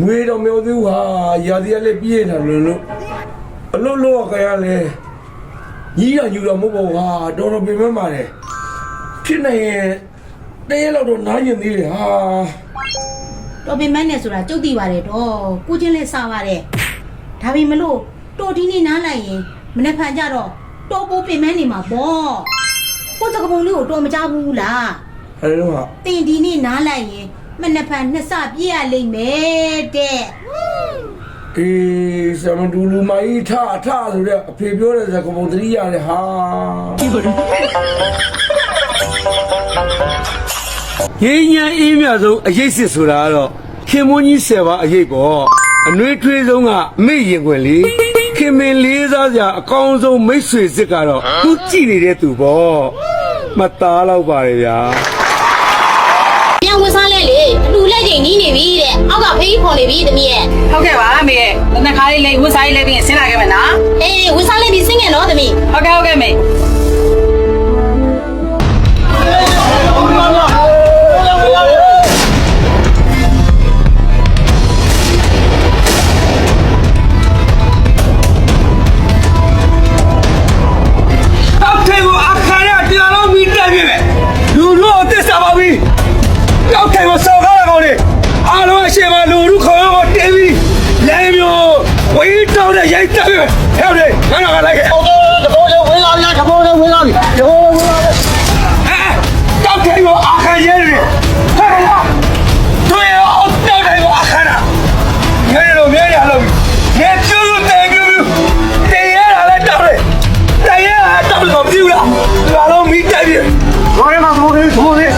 ငွေတော့မျိုးသေးဟာရာသီကလည်းပြည့်နေလို့လို့အလို့လို့ခရလဲညီးရယူတော့မဟုတ်ပါဘူးဟာတော်တော်ပြင်မဲ့ပါတယ်ဖြစ်နေရင်တရေလောက်တော့နားရင်သေးတယ်ဟာတော်ပင်မန်းနဲ့ဆိုတာကြုတ်တိပါတယ်တော့ကိုချင်းလဲစားပါတယ်ဒါပေမလို့တော်ဒီနေ့နားလိုက်ရင်မနေ့ဖန်ကြတော့တော်ပိုးပင်မန်းနေမှာပေါ့ကိုစကပုံလေးကိုတော်မကြဘူးလား အဲ့တော့ဟာတင်ဒီနေ့နားလိုက်ရင်မနေ့ဖန်နှစ်ဆပြည့်ရလိမ့်မယ်တဲ့အေးစမဒူလူမကြီးထထဆိုတဲ့အဖေပြောတဲ့ဇာကပုံတတိရတယ်ဟာရင်းညာအေးမြဆုံးအရေးစစ်ဆိုတာကတော့ခင်မွန်းကြီးဆယ်ပါအရေးပေါ့အနှွေးထွေးဆုံးကအမေရင်ခွင်လေးခင်မင်လေးစားစရာအကောင်းဆုံးမိတ်ဆွေစစ်ကတော့သူကြည့်နေတဲ့သူပေါ့မသားတော့ပါလေဗျာ ပြန်ဝစားလဲလေအလူလက်ချိန်နီးနေပြီတဲ့အောက်ကဖေးခေါ်နေပြီတမီးရဲ့ဟုတ်ကဲ့ပါအမေရဲ့တနခါလေးလေးဝတ်စားလေးလေးပြီးရင်ဆင်းလာခဲ့မယ်နော်အေးဝစားလဲပြီးစင်းငယ်နော်တမီးဟုတ်ကဲ့ဟုတ်ကဲ့မေ ဆိုင်ကိုစော်ကားတာကောင်လေအားလုံးအရှိမလူလူခေါ်တော့တင်းပြီးလမ်းမျိုးဝေးတောင်းတဲ့ရိုက်တက်ပြီဟဲ့လေငါကလိုက်ခဲ့ဟုတ်ကဲ့တဘောကျဝေးလာပြီတဘောကျဝေးလာပြီတဘောဝေးလာပြီဟဲ့တောက်တယ်ကိုအခါရဲတယ်ဟဲ့လားတွေ့ရအောင်တောက်တယ်ကိုအခါနာငါတို့မြဲရလို့ငါပြုလို့တယ်ပြုတေးရတာလဲတောက်တယ်တေးရတာတောက်လို့မပြုလားငါတို့မိတက်ပြီဘာလဲမဟုတ်ဘူးဘူးလေ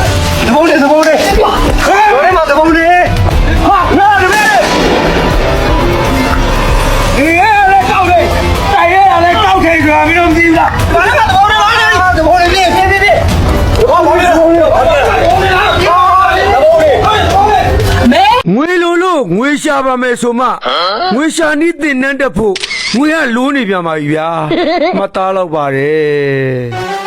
ငွေလိုလို့ငွေရှာပါမယ်ဆိုမှငွေရှာနီးတင်နှန်းတက်ဖို့ငွေကလိုးနေပြန်ပါပြီဗျာမသားတော့ပါတယ်